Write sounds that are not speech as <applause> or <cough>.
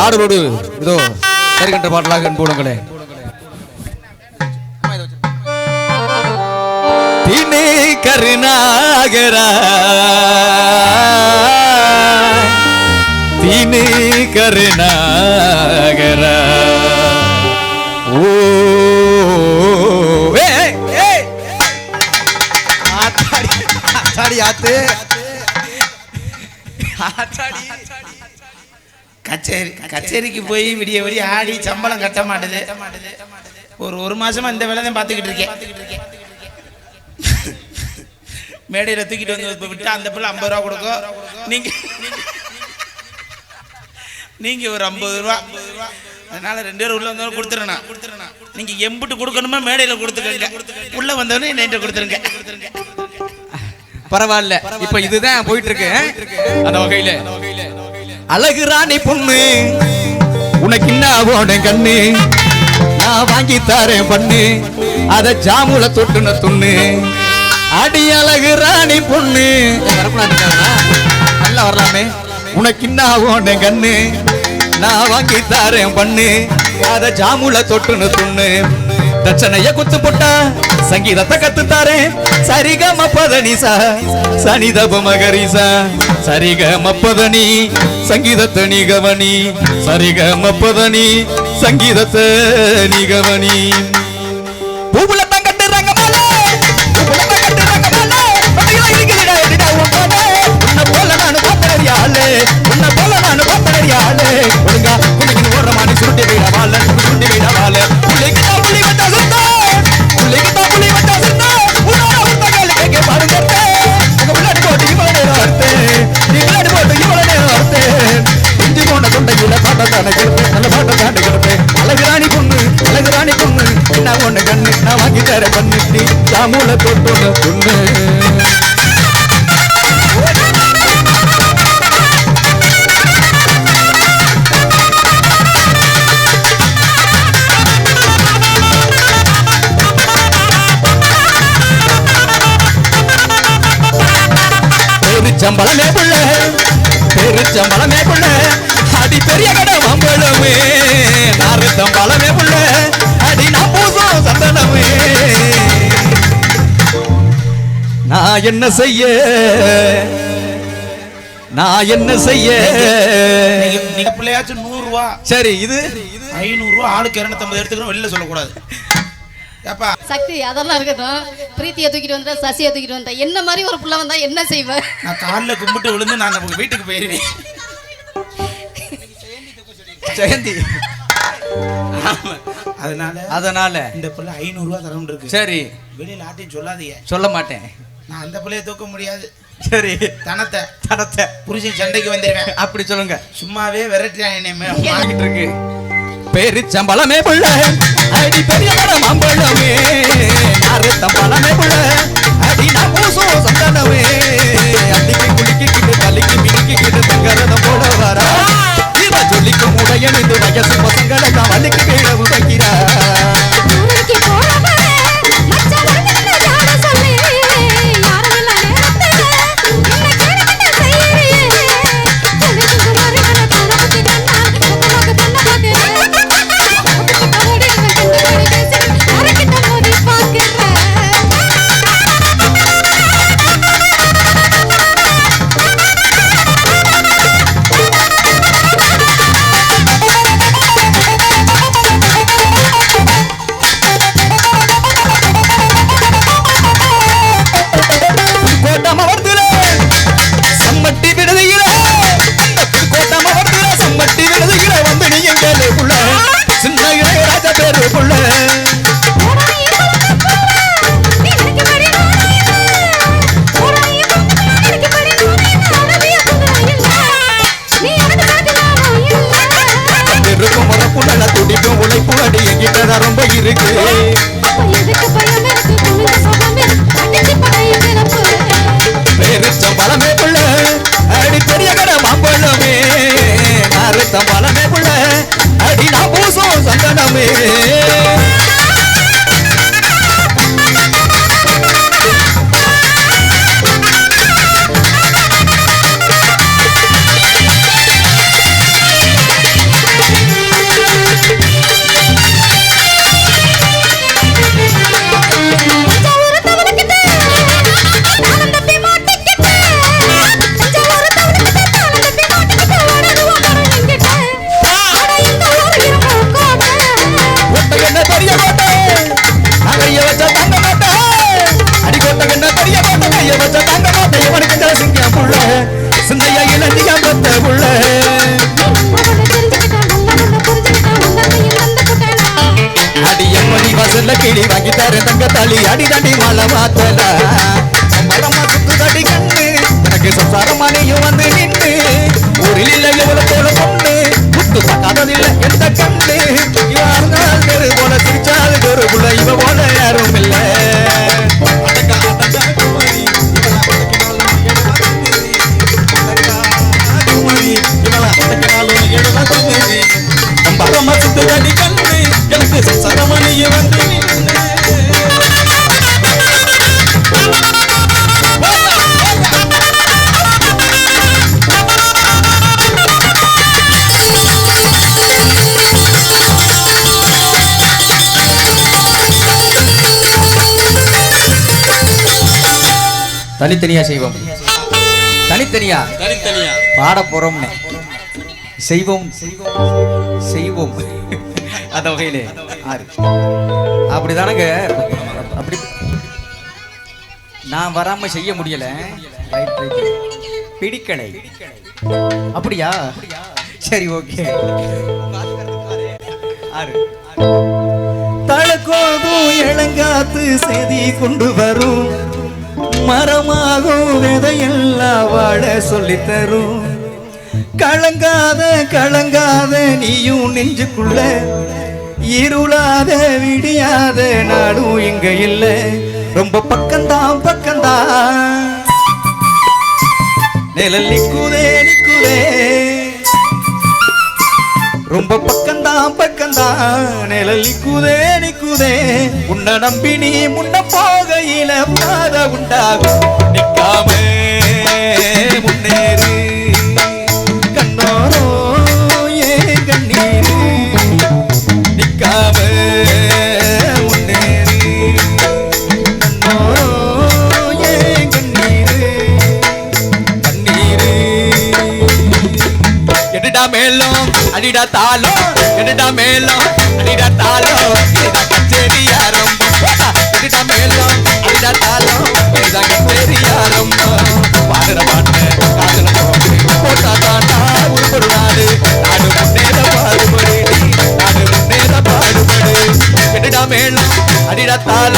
ஆடலோடு இதோ தருகின்ற பாடலாக அன்புடங்களே தினே கருணாகரா தினே கருணாகரா ஓ ஆத்தாடி ஆத்தாடி ஆத்து. ஆத்தாடி. கச்சேரி கச்சேரிக்கு போய் விடிய விடிய ஆடி சம்பளம் கட்ட மாட்டுது. ஒரு ஒரு மாசமா இந்த வேலை தான் பார்த்துக்கிட்டு இருக்கேன். <laughs> மேடையில் தூக்கிட்டு வந்து இப்ப விட்டா அந்த பிள்ளை ஐம்பது ரூபா கொடுக்கும் நீங்க நீங்க ஒரு ஐம்பது ரூபா. அதனால ரெண்டு பேரும் உள்ள வந்தவங்க கொடுத்துருண்ணா நீங்க எம்புட்டு கொடுக்கணுமா? மேடையில் கொடுத்துக்கங்க. உள்ள வந்தவனே என்கிட்ட கொடுத்துருங்க. பரவாயில்ல. இப்ப இதுதான் போயிட்டு இருக்கு. அந்த வகையில. அழகு ராணி பொண்ணு. உனக்கு என்ன போன கண்ணு. நான் வாங்கி தரேன் பண்ணு. அத ஜாமுல தொட்டுன துண்ணு. அடி அழகு ராணி பொண்ணு. நல்லா வரலாமே. உனக்கு என்ன போன கண்ணு. நான் வாங்கி தரேன் பண்ணு. அத ஜாமுல தொட்டுன துண்ணு. தட்சணைய குத்து போட்டா சங்கீதத்தை கத்து தாரேன் சரிக மப்பதனிசா சனிதப மகரிசா. சரிக மப்பதனி சங்கீதத்தை நீ கவனி. சரிக மப்பதனி சங்கீதத்தை கவனி. பூவுல தங்கட்டு பூவுல தங்கட்டு இருக்குதுடா எடிடா உன்னை போல நானு பார்த்தறியாளே உன்னை போல நானு பார்த்தறியாளே ஒழுங்கா குமிக்கு ஓடுற மாதிரி சுருட்டி வைடா வாழ சுருட்டி வைடா. நீ ஜாமூல புண்ணு. பொண்ணு பெருச்சம்பளமே புள்ள பெருச்சம்பளமே புள்ள அடி பெரிய கடை வம்பளமே நாறு தம்பளமே புள்ள சந்தனமே. நான் என்ன செய்ய? நான் என்ன செய்ய? நீங்க பிள்ளையாச்சும் நூறு ரூபா சரி இது? ஐநூறு ரூபா ஆளுக்கு இரநூத்தம்பது எடுத்துக்கிறோம் வெளியில சொல்லக்கூடாது. ஏப்பா. சக்தி அதெல்லாம் இருக்கட்டும். பிரீத்தியை தூக்கிட்டு வந்தா சசியை தூக்கிட்டு வந்தா என்ன மாதிரி ஒரு புள்ள வந்தா என்ன செய்வ? நான் காலில் கும்பிட்டு விழுந்து நான் உங்க வீட்டுக்கு போயிருவேன். ஜெயந்தி. அதனால அதனால இந்த பிள்ளை ஐநூறு ரூபா தரணும் இருக்கு. சரி. வெளியில ஆட்டையும் சொல்லாதீங்க. சொல்ல மாட்டேன். நான் அந்த பிள்ளைய தூக்க முடியாது. சரி. தனத்தை. தடத்தை புருஷன் சண்டைக்கு வந்துடுவேன் அப்படி சொல்லுங்க. சும்மாவே விரட்டியான் என்னையுமே வாங்கிட்டு இருக்கு. பெருச்சம்பளமே புள்ள. அடி பெரிய கடை மாம்பழமே. நாறு தம்பளமே புள்ள. அடி நான் பூசும் சந்தனமே. அடிக்கு குளிக்கிட்டு கலிக்கு மினிக்கிட்டு தங்கரதம் போட வரா இவ சொல்லிக்கும் உடையணிந்து வயசு பசங்களை தான் வலிக்கு கீழவு புள்ள அடியம்மணி வசல்ல கிளி வாங்கி தர தங்க தாலி அடி தண்டி மலை மாத்தல சம்பளமா சுத்து தடி கண்ணு எனக்கு சம்சாரமானியும் வந்து நின்று. ஊரில் இல்லை இவ்வளவு போல சமத்துதடி கண்ணு எனக்கு சரமணிய தனித்தனியா செய்வோம். தனித்தனியா. தனித்தனியா. பாட போறோம்னு. செய்வோம் செய்வோம். அந்த வகையிலே. ஆறு. அப்படிதானங்க? அப்படி நான் வராம செய்ய முடியல. பிடிக்கலை. அப்படியா? சரி ஓகே. ஆறு. தழக்கோதும் இளங்காத்து செய்தி கொண்டு வரும். மரமாகும் விதையெல்லாம் வாழ சொல்லித்தரும் கலங்காத கலங்காத நீயும் நெஞ்சுக்குள்ள. இருளாத விடியாத நாடும் இங்க இல்ல. ரொம்ப பக்கம்தான் பக்கம்தான். நிழல் நிக்குதே நிக்குதே ரொம்ப பக்கம்தான் பக்கம்தான். நிழல் நிக்குதே நிக்குதே உன்னை நம்பி நீ முன்ன போகையில பாத உண்டாகும். நிக்காம அடிடா மேலும் அடிடா தாளம் அடிடா மேலும் அடிடா தாளம் இதுதான் கச்சேரி ஆரம்பம். அடிடா எடுடா மேலும் அடிடா தாளம் இதுதான் கச்சேரி ஆரம்பம். பாடுற பாட்டு காதல போட்டா தாண்டா உருப்படு நாடு நாடு முன்னேற பாடுபடு நாடு முன்னேற பாடுபடு. மேலும் அடிடா தாளம்